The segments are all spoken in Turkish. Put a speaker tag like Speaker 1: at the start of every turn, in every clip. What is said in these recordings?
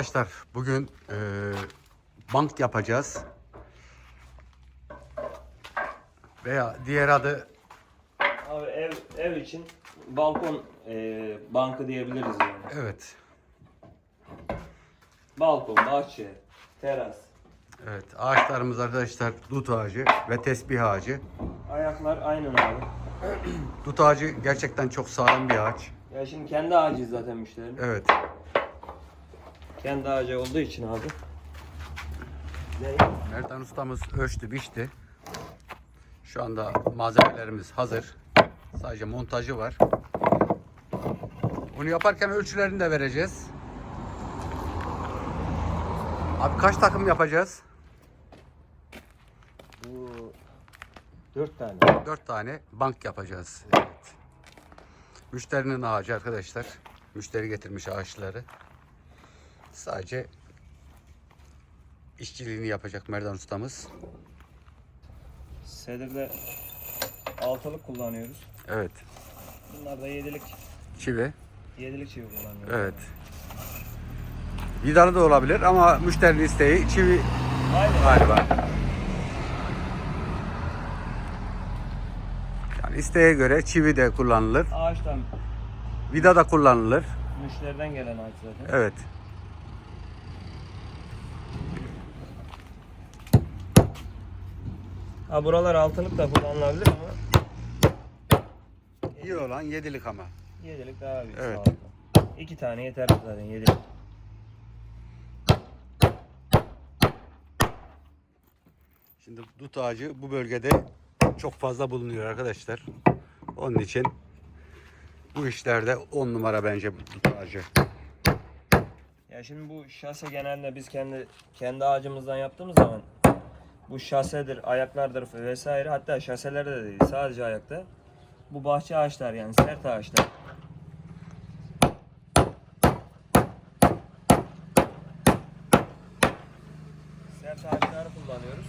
Speaker 1: Arkadaşlar bugün e, bank yapacağız. Veya diğer adı
Speaker 2: Abi ev ev için balkon e, bankı diyebiliriz yani.
Speaker 1: evet
Speaker 2: Balkon, bahçe, teras.
Speaker 1: evet ağaçlarımız arkadaşlar dut ağacı ve tesbih ağacı.
Speaker 2: Ayaklar aynen abi.
Speaker 1: Dut ağacı gerçekten çok sağlam bir ağaç.
Speaker 2: Ya şimdi kendi ağacı zaten müşterinin.
Speaker 1: Evet.
Speaker 2: Kendi ağacı olduğu için abi. Ne?
Speaker 1: Merdan ustamız ölçtü, biçti. Şu anda malzemelerimiz hazır. Sadece montajı var. Bunu yaparken ölçülerini de vereceğiz. Abi kaç takım yapacağız?
Speaker 2: Bu dört tane.
Speaker 1: 4 tane bank yapacağız. Evet. Müşterinin ağacı arkadaşlar. Müşteri getirmiş ağaçları. Sadece işçiliğini yapacak Merdan ustamız.
Speaker 2: Sedir'de altılık kullanıyoruz.
Speaker 1: Evet.
Speaker 2: Bunlar da yedilik,
Speaker 1: Çivi.
Speaker 2: yedilik çivi kullanıyoruz.
Speaker 1: Evet. Vidalı da olabilir ama müşterinin isteği çivi
Speaker 2: Aynen.
Speaker 1: galiba. Yani isteğe göre çivi de kullanılır.
Speaker 2: Ağaçtan
Speaker 1: Vida da kullanılır.
Speaker 2: müşteriden gelen ağaç zaten.
Speaker 1: Evet.
Speaker 2: Ha buralar altılık da kullanılabilir ama
Speaker 1: İyi olan yedilik ama.
Speaker 2: yedilik daha büyük.
Speaker 1: Evet.
Speaker 2: sağlıklı. İki tane yeter zaten yedilik.
Speaker 1: Şimdi dut ağacı bu bölgede çok fazla bulunuyor arkadaşlar. Onun için bu işlerde 10 numara bence dut ağacı.
Speaker 2: Ya şimdi bu şase genelde biz kendi kendi ağacımızdan yaptığımız zaman bu şasedir, ayaklardır vesaire hatta şaselerde de değil sadece ayakta. Bu bahçe ağaçlar yani sert ağaçlar. Sert ağaçları kullanıyoruz.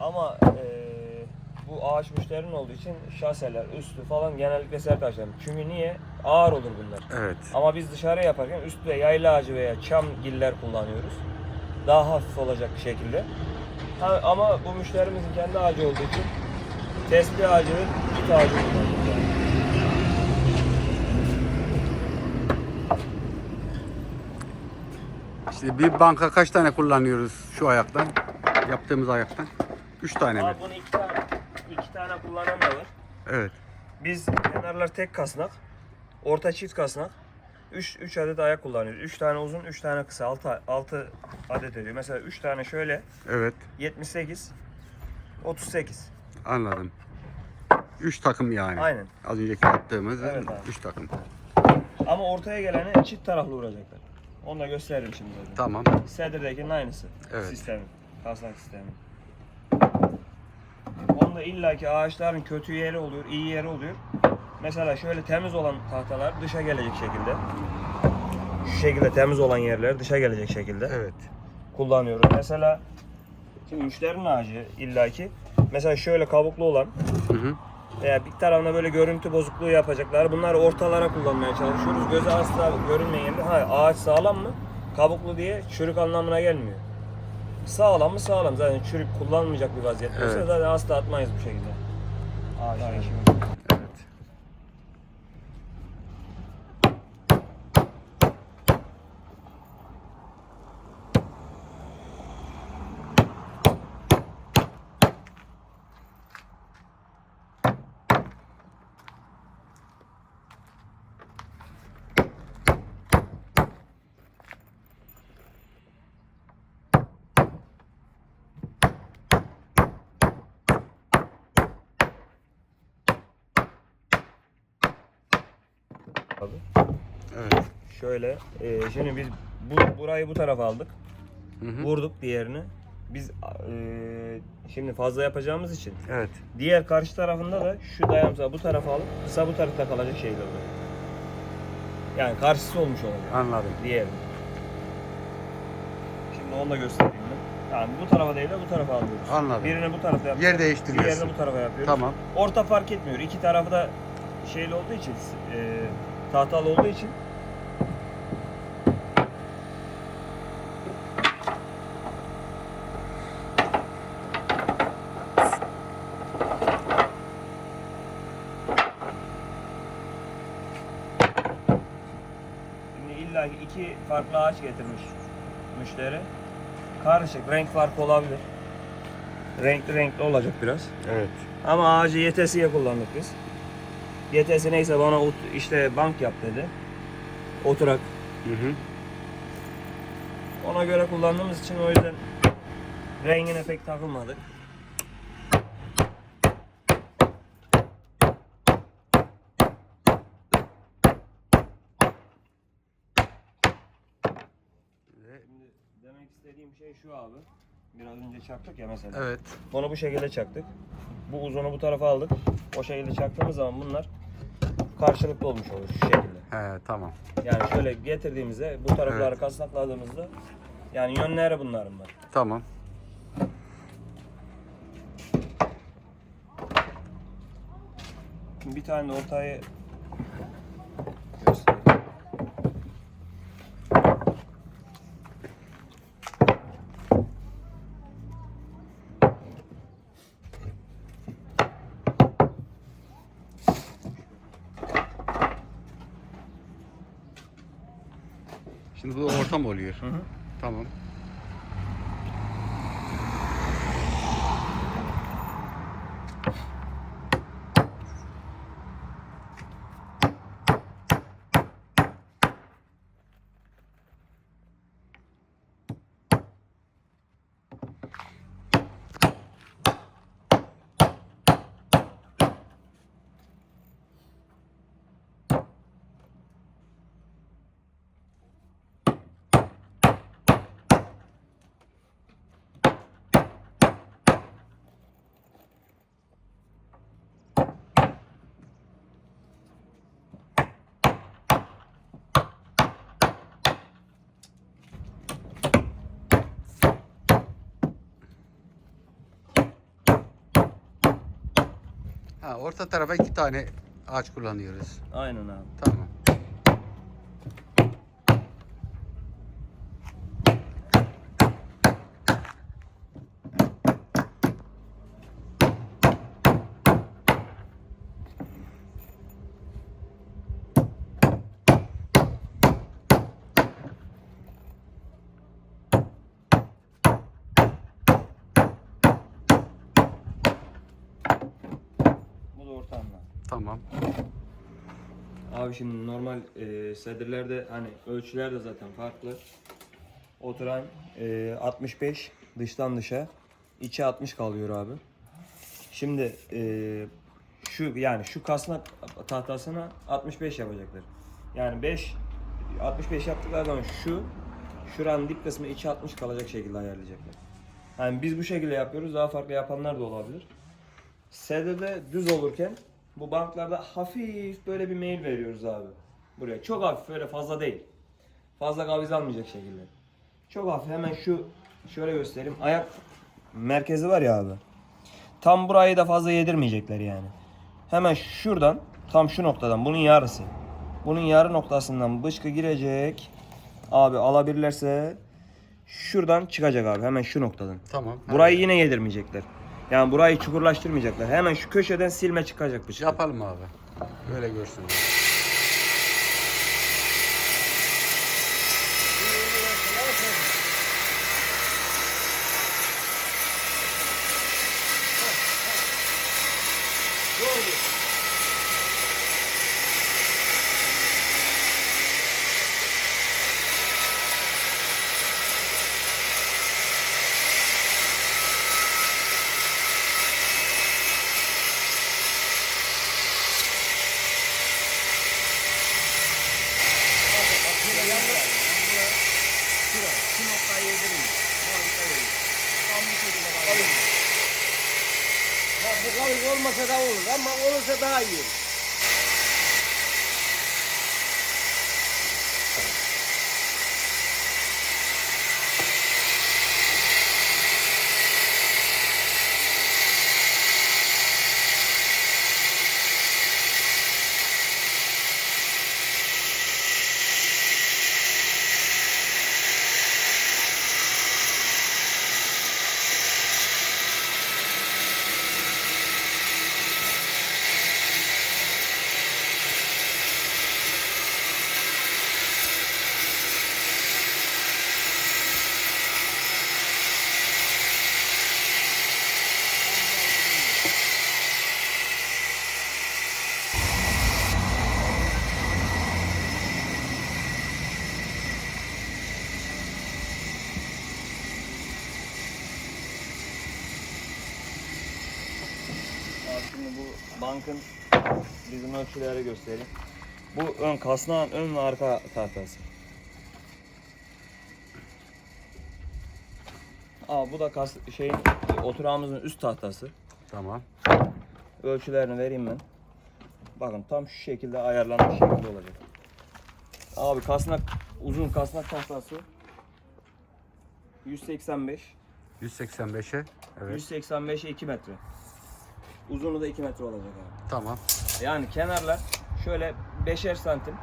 Speaker 2: Ama eee, bu ağaç müşterinin olduğu için şaseler, üstü falan genellikle sert ağaçlar. Çünkü niye? Ağır olur bunlar.
Speaker 1: Evet.
Speaker 2: Ama biz dışarı yaparken üstte yayla ağacı veya çam giller kullanıyoruz. Daha hafif olacak şekilde. Ha, ama bu müşterimizin kendi ağacı olduğu için tespih ağacı ve dut ağacı kullanıyoruz. Yani.
Speaker 1: Şimdi bir banka kaç tane kullanıyoruz şu ayaktan? Yaptığımız ayaktan. 3 tane mi?
Speaker 2: Abi bunu iki tane, iki tane var.
Speaker 1: Evet.
Speaker 2: Biz kenarlar tek kasnak, orta çift kasnak. 3 3 adet ayak kullanıyoruz. 3 tane uzun, 3 tane kısa. 6 6 adet ediyor. Mesela 3 tane şöyle
Speaker 1: Evet.
Speaker 2: 78 38.
Speaker 1: Anladım. 3 takım yani.
Speaker 2: Aynen.
Speaker 1: Az önceki
Speaker 2: Evet abi.
Speaker 1: 3 takım.
Speaker 2: Ama ortaya geleni çift taraflı vuracaklar. Onu da gösteririm şimdi zaten.
Speaker 1: Tamam.
Speaker 2: Sedir'dekinin aynısı.
Speaker 1: Evet.
Speaker 2: Sistemi. Kasnak sistemi. Onda illaki ağaçların kötü yeri oluyor, iyi yeri oluyor. Mesela şöyle temiz olan tahtalar dışa gelecek şekilde. Şu şekilde temiz olan yerler dışa gelecek şekilde
Speaker 1: Evet.
Speaker 2: kullanıyoruz. Mesela şimdi müşterinin ağacı illaki mesela şöyle kabuklu olan
Speaker 1: Hı hı.
Speaker 2: veya bir tarafına böyle görüntü bozukluğu yapacaklar. Bunları ortalara kullanmaya çalışıyoruz. Göze asla görünmeyen yerde. Ha, ağaç sağlam mı? Kabuklu diye çürük anlamına gelmiyor. Sağlam mı? Sağlam. Zaten çürük kullanmayacak bir vaziyette.
Speaker 1: Evet.
Speaker 2: Zaten asla atmayız bu şekilde. Ağaç. Abi.
Speaker 1: Evet.
Speaker 2: Şöyle. e, şimdi biz bu, burayı bu tarafa aldık.
Speaker 1: Hı hı.
Speaker 2: Vurduk diğerini. Biz e, şimdi fazla yapacağımız için
Speaker 1: Evet.
Speaker 2: Diğer karşı tarafında da şu dayanımsa bu tarafa alıp kısa bu tarafta kalacak şeyler oluyor. Yani karşısı olmuş olacak.
Speaker 1: Anladım.
Speaker 2: Diğeri. Şimdi onu da göstereyim ben. Yani bu tarafa değil de bu tarafa alıyoruz.
Speaker 1: Anladım.
Speaker 2: Birini bu tarafa yapıyoruz.
Speaker 1: Yer değiştiriyorsun.
Speaker 2: Diğerini bu tarafa yapıyoruz.
Speaker 1: Tamam.
Speaker 2: Orta fark etmiyor. İki tarafı da şeyli olduğu için, e, tahtalı olduğu için Şimdi illa iki farklı ağaç getirmiş müşteri. Karışık renk farkı olabilir. Renkli renkli olacak biraz.
Speaker 1: Evet.
Speaker 2: Ama ağacı yetesiye kullandık biz. YTS neyse bana ot- işte bank yap dedi. Oturak.
Speaker 1: Hı hı.
Speaker 2: Ona göre kullandığımız için o yüzden rengine pek takılmadık. Şimdi demek istediğim şey şu abi. Biraz önce çaktık ya mesela.
Speaker 1: Evet.
Speaker 2: Bunu bu şekilde çaktık. Bu uzunu bu tarafa aldık. O şekilde çaktığımız zaman bunlar karşılıklı olmuş olur şu şekilde.
Speaker 1: He tamam.
Speaker 2: Yani şöyle getirdiğimizde bu tarafları
Speaker 1: Evet.
Speaker 2: kasnakladığımızda yani yönleri bunların var.
Speaker 1: Tamam.
Speaker 2: Bir tane de ortayı göstereyim.
Speaker 1: Şimdi bu orta mı oluyor?
Speaker 2: Hı hı.
Speaker 1: Tamam. Ha, orta tarafa iki tane ağaç kullanıyoruz.
Speaker 2: Aynen abi.
Speaker 1: Tamam.
Speaker 2: Bu da ortamda.
Speaker 1: Tamam.
Speaker 2: Abi şimdi normal e, sedirlerde hani ölçüler de zaten farklı. Oturan e, 65 dıştan dışa, içe 60 kalıyor abi. Şimdi e, şu yani şu kasnak tahtasına 65 yapacaklar. Yani 5 65 yaptıkları zaman şu şuranın dip kısmı içe 60 kalacak şekilde ayarlayacaklar. Yani biz bu şekilde yapıyoruz. Daha farklı yapanlar da olabilir. Sedirde düz olurken bu banklarda hafif böyle bir meyil veriyoruz abi. Buraya çok hafif böyle fazla değil. Fazla kaviz almayacak şekilde. Çok hafif hemen şu şöyle göstereyim. Ayak merkezi var ya abi. Tam burayı da fazla yedirmeyecekler yani. Hemen şuradan tam şu noktadan bunun yarısı. Bunun yarı noktasından bışkı girecek. Abi alabilirlerse şuradan çıkacak abi hemen şu noktadan.
Speaker 1: Tamam.
Speaker 2: Burayı yine yedirmeyecekler. Yani burayı çukurlaştırmayacaklar. Hemen şu köşeden silme çıkacak bıçak.
Speaker 1: Yapalım abi. Böyle görsün.
Speaker 2: Şu noktayı yedirmeyin. Buna dikkat edin. Tam bu şekilde var.
Speaker 3: Ha, bu kavis olmasa da olur ama
Speaker 2: Şimdi bu bankın bizim ölçüleri göstereyim. Bu ön kasnağın ön ve arka tahtası. Aa bu da kas şeyin oturağımızın üst tahtası.
Speaker 1: Tamam.
Speaker 2: Ölçülerini vereyim ben. Bakın tam şu şekilde ayarlanmış şekilde olacak. Abi kasnak uzun kasnak tahtası 185
Speaker 1: 185'e. Evet.
Speaker 2: 185'e 2 metre. Uzunluğu da 2 metre olacak abi.
Speaker 1: Tamam.
Speaker 2: Yani kenarlar şöyle 5'er santim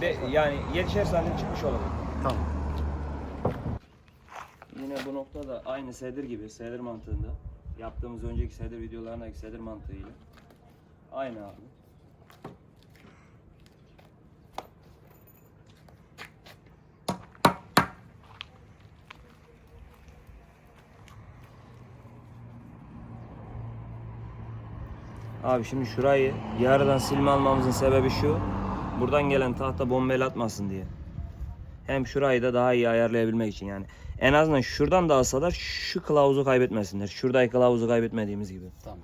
Speaker 2: be, yani 7'şer santim çıkmış olacak.
Speaker 1: Tamam.
Speaker 2: Yine bu nokta da aynı sedir gibi, sedir mantığında. Yaptığımız önceki sedir videolarındaki sedir mantığıyla. Aynı abi. Abi şimdi şurayı yarıdan silme almamızın sebebi şu. Buradan gelen tahta bombel atmasın diye. Hem şurayı da daha iyi ayarlayabilmek için yani. En azından şuradan da alsalar şu kılavuzu kaybetmesinler. Şuradaki kılavuzu kaybetmediğimiz gibi.
Speaker 1: Tamam.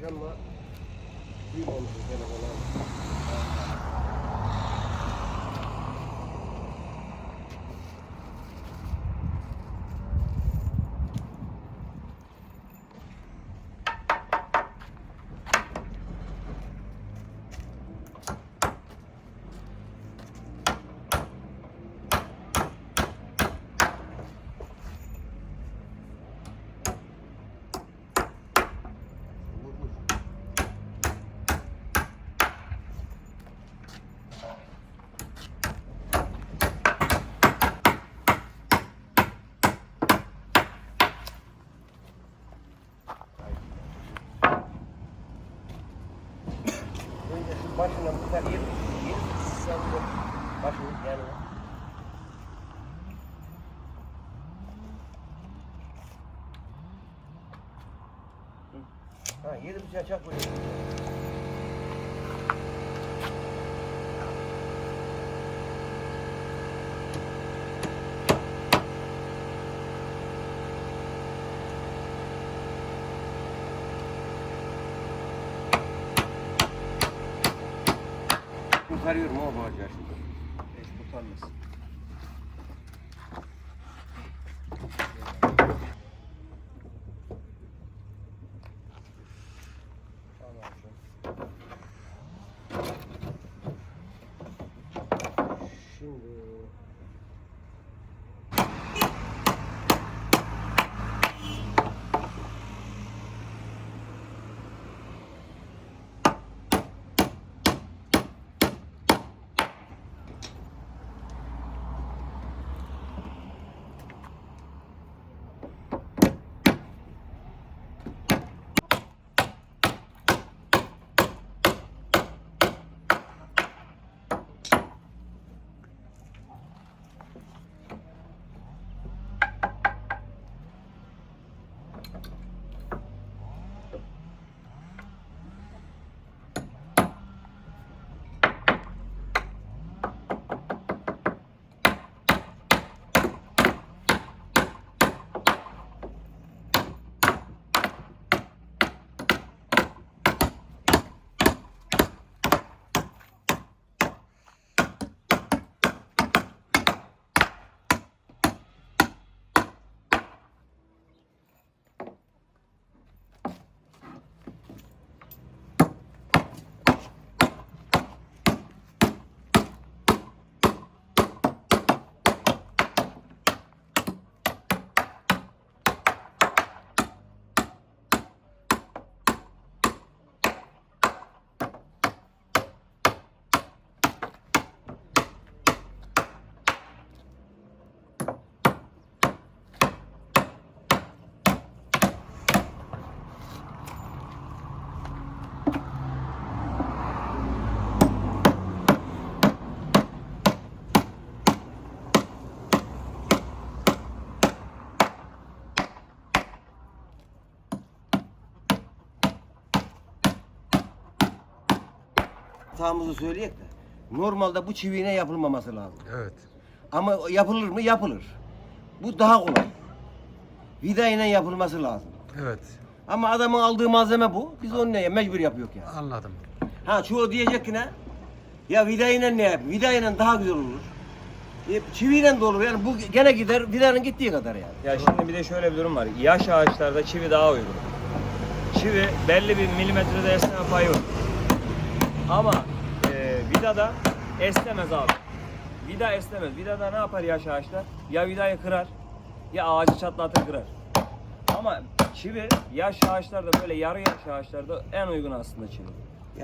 Speaker 3: Salih aramış ama duymamış telefonu. Önce şu başına bu kadar yedi, yedi sandım. Başını yani. Ha yedi bıçağı çak buraya. Kurtarıyorum ama bu ağacı şimdi. Hatamızı söyleyek de. Normalde bu çiviyle yapılmaması lazım.
Speaker 1: Evet.
Speaker 3: Ama yapılır mı? Yapılır. Bu daha kolay. Vida ile yapılması lazım.
Speaker 1: Evet.
Speaker 3: Ama adamın aldığı malzeme bu. Biz onu ne mecbur yapıyor yani.
Speaker 1: Anladım.
Speaker 3: Ha çoğu diyecek ki ne? Ya vida ile ne yap? Vida ile daha güzel olur. E, çiviyle de olur. Yani bu gene gider vidanın gittiği kadar yani.
Speaker 2: Ya şimdi bir de şöyle bir durum var. Yaş ağaçlarda çivi daha uygun. Çivi belli bir milimetrede esneme payı var. Ama e, vidada esnemez abi. Vida esnemez. Vidada ne yapar yaş ağaçlar? Ya vidayı kırar ya ağacı çatlatır kırar. Ama çivi yaş ağaçlarda böyle yarı yaş ağaçlarda en uygun aslında çivi.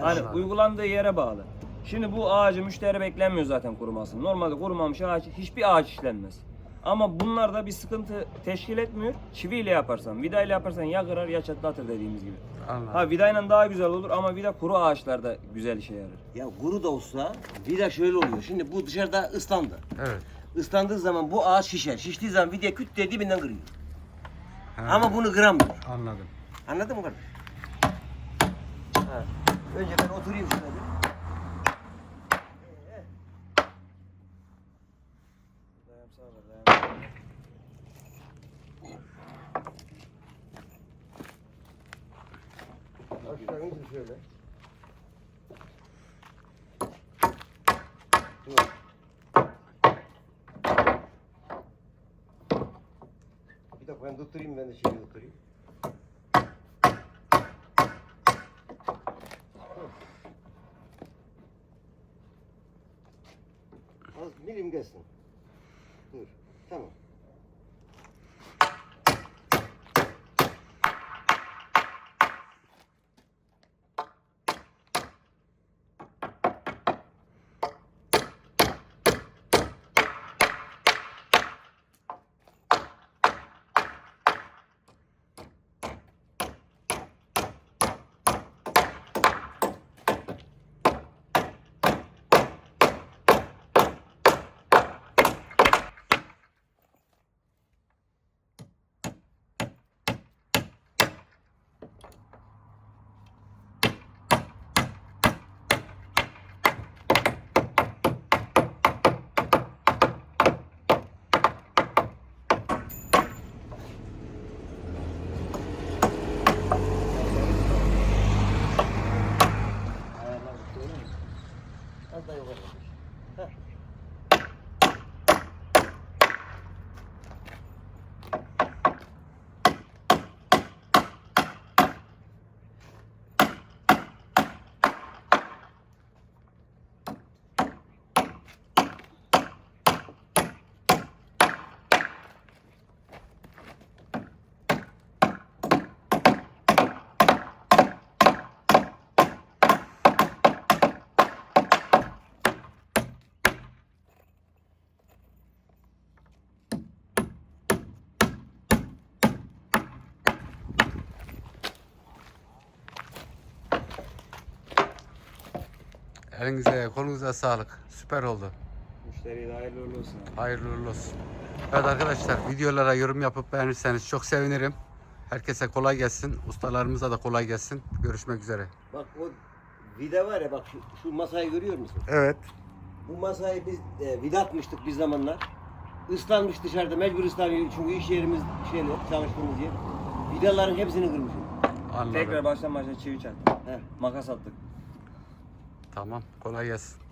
Speaker 2: Hani
Speaker 1: ağacı.
Speaker 2: uygulandığı yere bağlı. Şimdi bu ağacı müşteri beklenmiyor zaten kurumasını. Normalde kurumamış ağaç hiçbir ağaç işlenmez. Ama bunlarda bir sıkıntı teşkil etmiyor. Çiviyle yaparsan, vida ile yaparsan ya kırar ya çatlatır dediğimiz gibi.
Speaker 1: Anladım.
Speaker 2: Ha vidayla daha güzel olur ama vida kuru ağaçlarda güzel işe yarar.
Speaker 3: Ya kuru da olsa vida şöyle oluyor. Şimdi bu dışarıda ıslandı.
Speaker 1: Evet.
Speaker 3: Islandığı zaman bu ağaç şişer. Şiştiği zaman vida küt diye dibinden kırıyor.
Speaker 1: Ha,
Speaker 3: Ama bunu kıramıyor.
Speaker 1: anladım.
Speaker 3: Anladın mı kardeş? Ha. Önce ben oturayım bir. Gir şöyle. Dur. Bir dakika ben tutturayım ben de şeyi tutturayım.
Speaker 1: Elinize kolunuza sağlık. Süper oldu.
Speaker 2: Müşteriye de hayırlı uğurlu olsun. abi.
Speaker 1: Hayırlı uğurlu olsun. Evet arkadaşlar videolara yorum yapıp beğenirseniz çok sevinirim. Herkese kolay gelsin. Ustalarımıza da kolay gelsin. Görüşmek üzere.
Speaker 3: Bak o vida var ya bak şu, şu masayı görüyor musun?
Speaker 1: Evet.
Speaker 3: Bu masayı biz e, vida atmıştık bir zamanlar. Islanmış dışarıda mecbur ıslanıyor çünkü iş yerimiz şeyle çalıştığımız yer. Vidaların hepsini kırmışım.
Speaker 1: Anladım.
Speaker 2: Tekrar baştan başa çivi çaktım.
Speaker 3: Heh.
Speaker 2: Makas attık.
Speaker 1: Tamam. Kolay gelsin.